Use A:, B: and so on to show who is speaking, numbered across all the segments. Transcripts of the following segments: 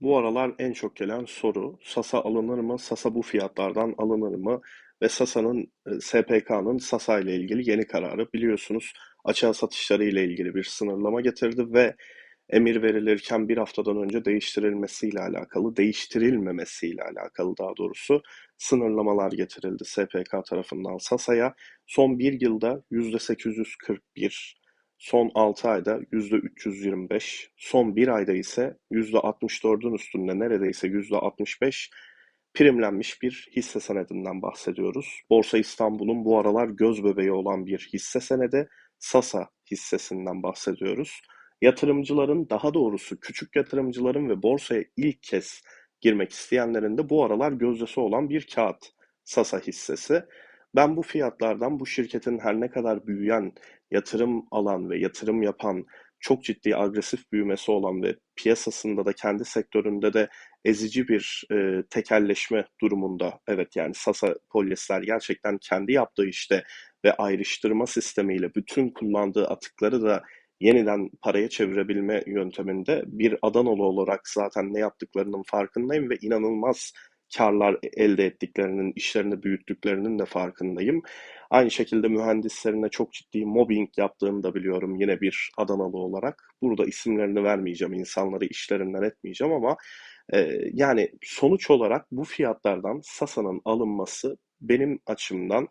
A: Bu aralar en çok gelen soru, Sasa alınır mı? Sasa bu fiyatlardan alınır mı? Ve Sasa'nın, e, SPK'nın Sasa ile ilgili yeni kararı biliyorsunuz açığa satışları ile ilgili bir sınırlama getirdi ve emir verilirken bir haftadan önce değiştirilmesiyle alakalı, değiştirilmemesiyle alakalı daha doğrusu sınırlamalar getirildi SPK tarafından Sasa'ya. Son bir yılda %841, son 6 ayda %325, son bir ayda ise %64'ün üstünde neredeyse %65 primlenmiş bir hisse senedinden bahsediyoruz. Borsa İstanbul'un bu aralar göz bebeği olan bir hisse senedi Sasa hissesinden bahsediyoruz. Yatırımcıların, daha doğrusu küçük yatırımcıların ve borsaya ilk kez girmek isteyenlerin de bu aralar gözdesi olan bir kağıt Sasa hissesi. Ben bu fiyatlardan bu şirketin her ne kadar büyüyen, yatırım alan ve yatırım yapan, çok ciddi agresif büyümesi olan ve piyasasında da kendi sektöründe de ezici bir e, tekelleşme durumunda. Evet yani Sasa Polyester gerçekten kendi yaptığı işte ve ayrıştırma sistemiyle bütün kullandığı atıkları da yeniden paraya çevirebilme yönteminde bir Adanalı olarak zaten ne yaptıklarının farkındayım ve inanılmaz karlar elde ettiklerinin, işlerini büyüttüklerinin de farkındayım. Aynı şekilde mühendislerine çok ciddi mobbing yaptığını da biliyorum yine bir Adanalı olarak. Burada isimlerini vermeyeceğim, insanları işlerinden etmeyeceğim ama e, yani sonuç olarak bu fiyatlardan Sasa'nın alınması benim açımdan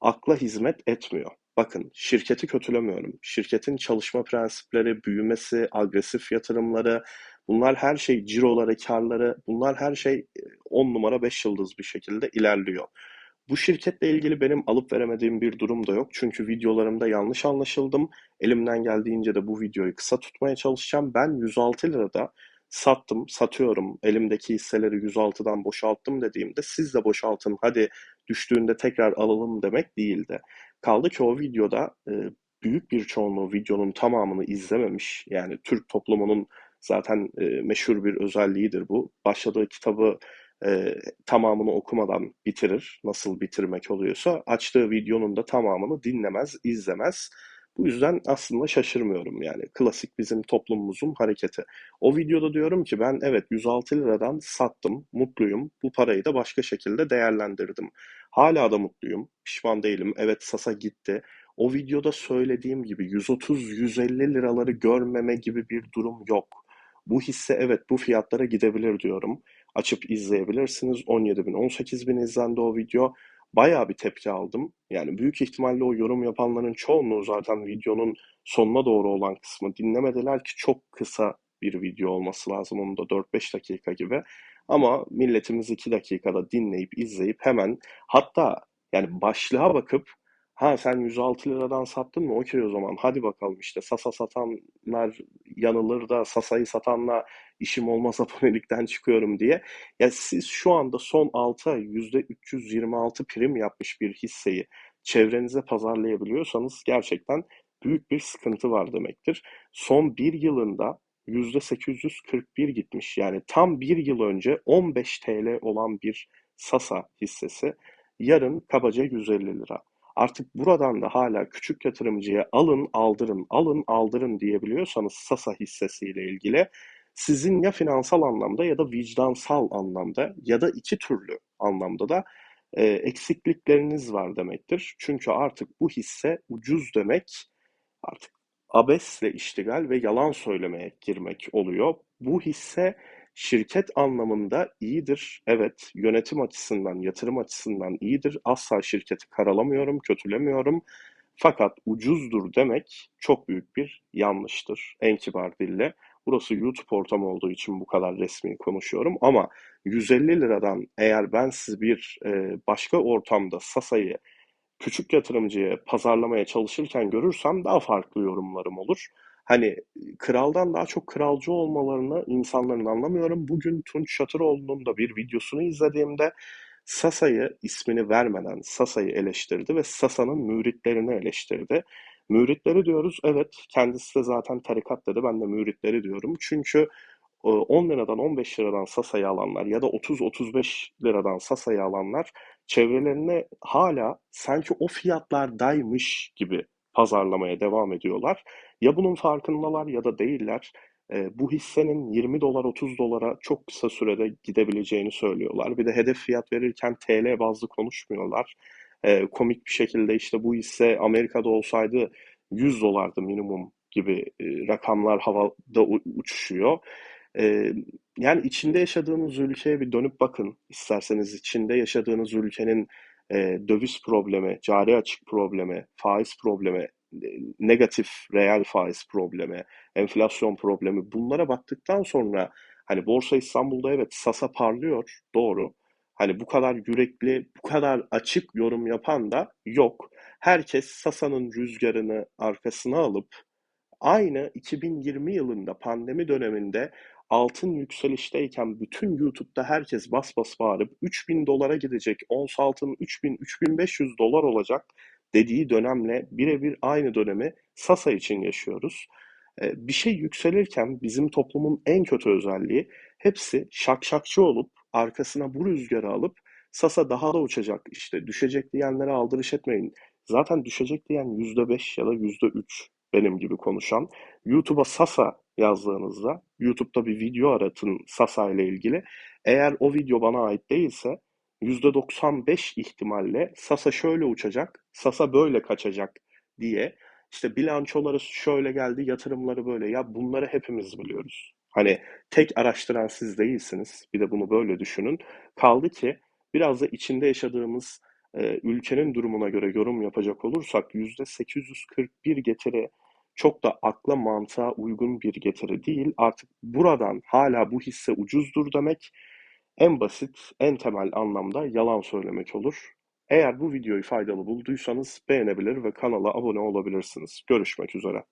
A: akla hizmet etmiyor. Bakın şirketi kötülemiyorum. Şirketin çalışma prensipleri, büyümesi, agresif yatırımları, bunlar her şey ciroları, karları, bunlar her şey 10 numara 5 yıldız bir şekilde ilerliyor. Bu şirketle ilgili benim alıp veremediğim bir durum da yok. Çünkü videolarımda yanlış anlaşıldım. Elimden geldiğince de bu videoyu kısa tutmaya çalışacağım. Ben 106 lirada sattım, satıyorum, elimdeki hisseleri 106'dan boşalttım dediğimde siz de boşaltın hadi düştüğünde tekrar alalım demek değildi. Kaldı ki o videoda e, büyük bir çoğunluğu videonun tamamını izlememiş. Yani Türk toplumunun zaten e, meşhur bir özelliğidir bu. Başladığı kitabı e, tamamını okumadan bitirir. Nasıl bitirmek oluyorsa açtığı videonun da tamamını dinlemez, izlemez. Bu yüzden aslında şaşırmıyorum yani. Klasik bizim toplumumuzun hareketi. O videoda diyorum ki ben evet 106 liradan sattım, mutluyum. Bu parayı da başka şekilde değerlendirdim. Hala da mutluyum, pişman değilim. Evet Sasa gitti. O videoda söylediğim gibi 130-150 liraları görmeme gibi bir durum yok. Bu hisse evet bu fiyatlara gidebilir diyorum. Açıp izleyebilirsiniz. 17 bin, 18 bin izlendi o video bayağı bir tepki aldım. Yani büyük ihtimalle o yorum yapanların çoğunluğu zaten videonun sonuna doğru olan kısmı dinlemediler ki çok kısa bir video olması lazım. Onun da 4-5 dakika gibi. Ama milletimiz 2 dakikada dinleyip izleyip hemen hatta yani başlığa bakıp Ha sen 106 liradan sattın mı? Okey o zaman. Hadi bakalım işte. Sasa satanlar yanılır da Sasa'yı satanla işim olmaz abonelikten çıkıyorum diye. Ya siz şu anda son 6 ay %326 prim yapmış bir hisseyi çevrenize pazarlayabiliyorsanız gerçekten büyük bir sıkıntı var demektir. Son bir yılında %841 gitmiş. Yani tam bir yıl önce 15 TL olan bir Sasa hissesi yarın kabaca 150 lira. Artık buradan da hala küçük yatırımcıya alın aldırın alın aldırın diyebiliyorsanız Sasa hissesiyle ilgili sizin ya finansal anlamda ya da vicdansal anlamda ya da iki türlü anlamda da e, eksiklikleriniz var demektir. Çünkü artık bu hisse ucuz demek artık abesle iştigal ve yalan söylemeye girmek oluyor. Bu hisse Şirket anlamında iyidir. Evet, yönetim açısından, yatırım açısından iyidir. Asla şirketi karalamıyorum, kötülemiyorum. Fakat ucuzdur demek çok büyük bir yanlıştır en kibar dille. Burası YouTube ortamı olduğu için bu kadar resmi konuşuyorum ama 150 liradan eğer ben siz bir e, başka ortamda Sasa'yı küçük yatırımcıya pazarlamaya çalışırken görürsem daha farklı yorumlarım olur. Hani kraldan daha çok kralcı olmalarını insanların anlamıyorum. Bugün Tunç Şatıroğlu'nun da bir videosunu izlediğimde Sasa'yı ismini vermeden Sasa'yı eleştirdi ve Sasa'nın müritlerini eleştirdi. Müritleri diyoruz. Evet kendisi de zaten tarikat dedi. Ben de müritleri diyorum. Çünkü 10 liradan 15 liradan Sasa'yı alanlar ya da 30-35 liradan Sasa'yı alanlar çevrelerine hala sanki o fiyatlardaymış gibi pazarlamaya devam ediyorlar. Ya bunun farkındalar ya da değiller. E, bu hissenin 20 dolar 30 dolara çok kısa sürede gidebileceğini söylüyorlar. Bir de hedef fiyat verirken TL bazlı konuşmuyorlar. E, komik bir şekilde işte bu hisse Amerika'da olsaydı 100 dolardı minimum gibi e, rakamlar havada uçuşuyor. E, yani içinde yaşadığınız ülkeye bir dönüp bakın isterseniz içinde yaşadığınız ülkenin e, döviz problemi, cari açık problemi, faiz problemi, negatif reel faiz problemi, enflasyon problemi bunlara baktıktan sonra hani Borsa İstanbul'da evet Sasa parlıyor doğru. Hani bu kadar yürekli, bu kadar açık yorum yapan da yok. Herkes Sasa'nın rüzgarını arkasına alıp aynı 2020 yılında pandemi döneminde altın yükselişteyken bütün YouTube'da herkes bas bas bağırıp 3000 dolara gidecek, ons altın 3000 3500 dolar olacak dediği dönemle birebir aynı dönemi Sasa için yaşıyoruz. Ee, bir şey yükselirken bizim toplumun en kötü özelliği hepsi şakşakçı olup arkasına bu rüzgarı alıp Sasa daha da uçacak işte düşecek diyenlere aldırış etmeyin. Zaten düşecek diyen %5 ya da %3 benim gibi konuşan. YouTube'a Sasa yazdığınızda YouTube'da bir video aratın Sasa ile ilgili. Eğer o video bana ait değilse %95 ihtimalle Sasa şöyle uçacak, Sasa böyle kaçacak diye işte bilançoları şöyle geldi, yatırımları böyle. Ya bunları hepimiz biliyoruz. Hani tek araştıran siz değilsiniz. Bir de bunu böyle düşünün. Kaldı ki biraz da içinde yaşadığımız e, ülkenin durumuna göre yorum yapacak olursak %841 getiri çok da akla mantığa uygun bir getiri değil. Artık buradan hala bu hisse ucuzdur demek en basit, en temel anlamda yalan söylemek olur. Eğer bu videoyu faydalı bulduysanız beğenebilir ve kanala abone olabilirsiniz. Görüşmek üzere.